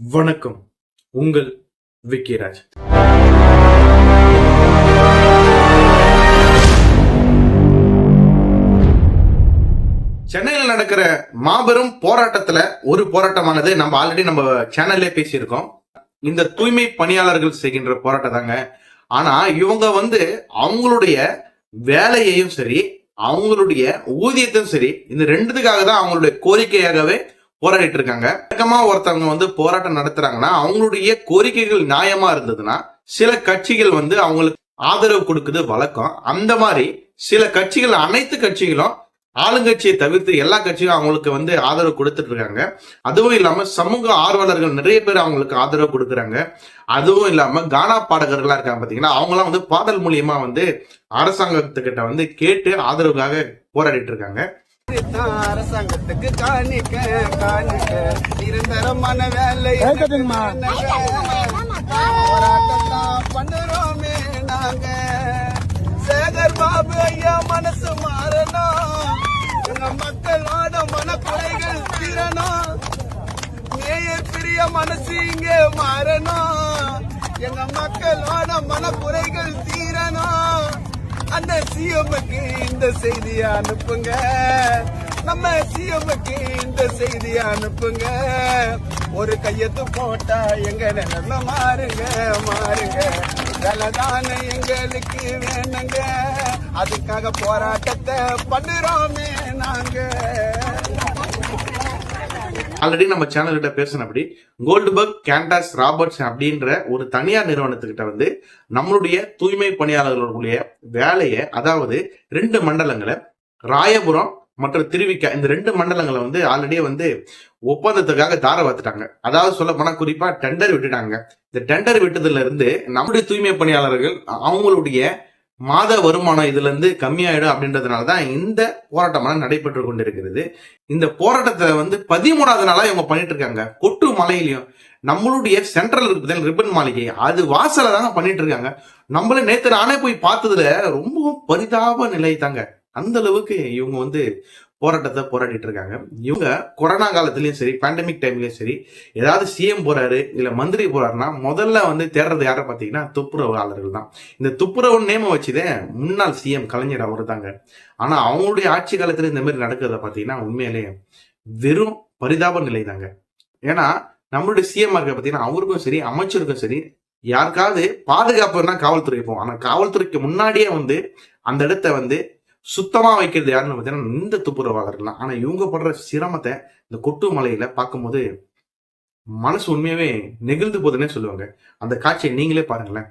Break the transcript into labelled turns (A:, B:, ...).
A: வணக்கம். உங்கள் விக்கிராஜ் சென்னையில் நடக்கிற மாபெரும் போராட்டத்துல ஒரு போராட்டமானது நம்ம ஆல்ரெடி நம்ம சேனல்லே பேசியிருக்கோம். இந்த தூய்மை பணியாளர்கள் செய்கின்ற போராட்டம் தாங்க. ஆனா இவங்க வந்து அவங்களுடைய வேலையையும் சரி அவங்களுடைய ஊதியத்தையும் சரி இந்த ரெண்டுத்துக்காக தான் அவங்களுடைய கோரிக்கையாகவே போராடிட்டு இருக்காங்க வழக்கமா ஒருத்தவங்க வந்து போராட்டம் நடத்துறாங்கன்னா அவங்களுடைய கோரிக்கைகள் நியாயமா இருந்ததுன்னா சில கட்சிகள் வந்து அவங்களுக்கு ஆதரவு கொடுக்குது வழக்கம். அந்த மாதிரி சில கட்சிகள் அனைத்து கட்சிகளும் ஆளுங்கட்சியை தவிர்த்து எல்லா கட்சியும் அவங்களுக்கு வந்து ஆதரவு கொடுத்துட்டு இருக்காங்க அதுவும் இல்லாம சமூக ஆர்வலர்கள் நிறைய பேர் அவங்களுக்கு ஆதரவு கொடுக்குறாங்க. அதுவும் இல்லாம கானா பாடகர்களா இருக்காங்க பாத்தீங்கன்னா அவங்களாம் வந்து பாடல் மூலியமா வந்து அரசாங்கத்துக்கிட்ட வந்து கேட்டு ஆதரவுக்காக போராடிட்டு இருக்காங்க
B: அரசாங்கத்துக்கு காணிக்க காணிக்க. நிரந்தரமான வேலை பண்ணுறோமே நாங்க. சேகர் பாபு ஐயா மனசு மாறணும். எங்க மக்களோட மனக்குறைகள் தீரணும். மேயர் பிரிய மனசு இங்க மாறணும். எங்க மக்களோட மனக்குறைகள் தீரணும். அந்த சிஎம்க்கு இந்த செய்தியை அனுப்புங்க. நம்ம சிஎம்க்கு இந்த செய்தியை அனுப்புங்க. ஒரு கையத்து போட்டா எங்க நிலைமை மாறுங்க மாறுங்க. வேலைதானே எங்களுக்கு வேணுங்க. அதுக்காக போராட்டத்தை பண்ணுறோமே
A: ஆல்ரெடி நம்ம சேனல் கிட்ட பேசினபடி கோல்டுபர்க் கேண்டாஸ் ராபர்ட்ஸ் அப்படின்ற ஒரு தனியார் நிறுவனத்துக்கிட்ட வந்து நம்மளுடைய தூய்மை பணியாளர்களுடைய வேலையை அதாவது ரெண்டு மண்டலங்களை ராயபுரம் மற்றும் திருவிக்கா இந்த ரெண்டு மண்டலங்களை வந்து ஆல்ரெடி வந்து ஒப்பந்தத்துக்காக தார வாத்துட்டாங்க. அதாவது சொல்ல போனா குறிப்பா டெண்டர் விட்டுட்டாங்க. இந்த டெண்டர் விட்டதுல இருந்து நம்முடைய தூய்மை பணியாளர்கள் அவங்களுடைய மாத வருமானம் இதுல இருந்து கம்மியாயிடும் அப்படின்றதுனால தான் இந்த போராட்டமான நடைபெற்று கொண்டிருக்கிறது. இந்த போராட்டத்தை வந்து பதிமூணாவது நாளா இவங்க பண்ணிட்டு இருக்காங்க. கொட்டு மலையிலையும் நம்மளுடைய சென்ட்ரல் இருக்குது ரிப்பன் மாளிகை அது வாசல தாங்க பண்ணிட்டு இருக்காங்க. நம்மள நேத்து நானே போய் பார்த்ததுல ரொம்ப பரிதாப நிலை தாங்க அந்த அளவுக்கு இவங்க வந்து போராட்டத்தை போராடிட்டு இருக்காங்க. இவங்க கொரோனா காலத்துலயும் சரி பேண்டமிக் டைம்லயும் சரி ஏதாவது சிஎம் போறாரு இல்ல மந்திரி போறாருன்னா முதல்ல வந்து தேடுறது யாரை பாத்தீங்கன்னா துப்புரவாளர்கள் தான். இந்த துப்புரவு நேம வச்சுதே முன்னாள் சிஎம் கலைஞர் அவர் தாங்க ஆனா அவங்களுடைய ஆட்சி காலத்துல இந்த மாதிரி நடக்கிறத பாத்தீங்கன்னா உண்மையிலேயே வெறும் பரிதாப நிலை தாங்க ஏன்னா நம்மளுடைய சிஎம் இருக்க பாத்தீங்கன்னா அவருக்கும் சரி அமைச்சருக்கும் சரி யாருக்காவது பாதுகாப்புன்னா காவல்துறை போவோம். ஆனா காவல்துறைக்கு முன்னாடியே வந்து அந்த இடத்த வந்து சுத்தமா வைக்கிறது யாருன்னு பார்த்தீங்கன்னா இந்த துப்புரவாளர்கள் தான் ஆனா இவங்க படுற சிரமத்தை இந்த கொட்டு மலையில பார்க்கும்போது மனசு உண்மையாவே நெகிழ்ந்து போகுதுன்னே சொல்லுவாங்க. அந்த காட்சியை நீங்களே பாருங்களேன்.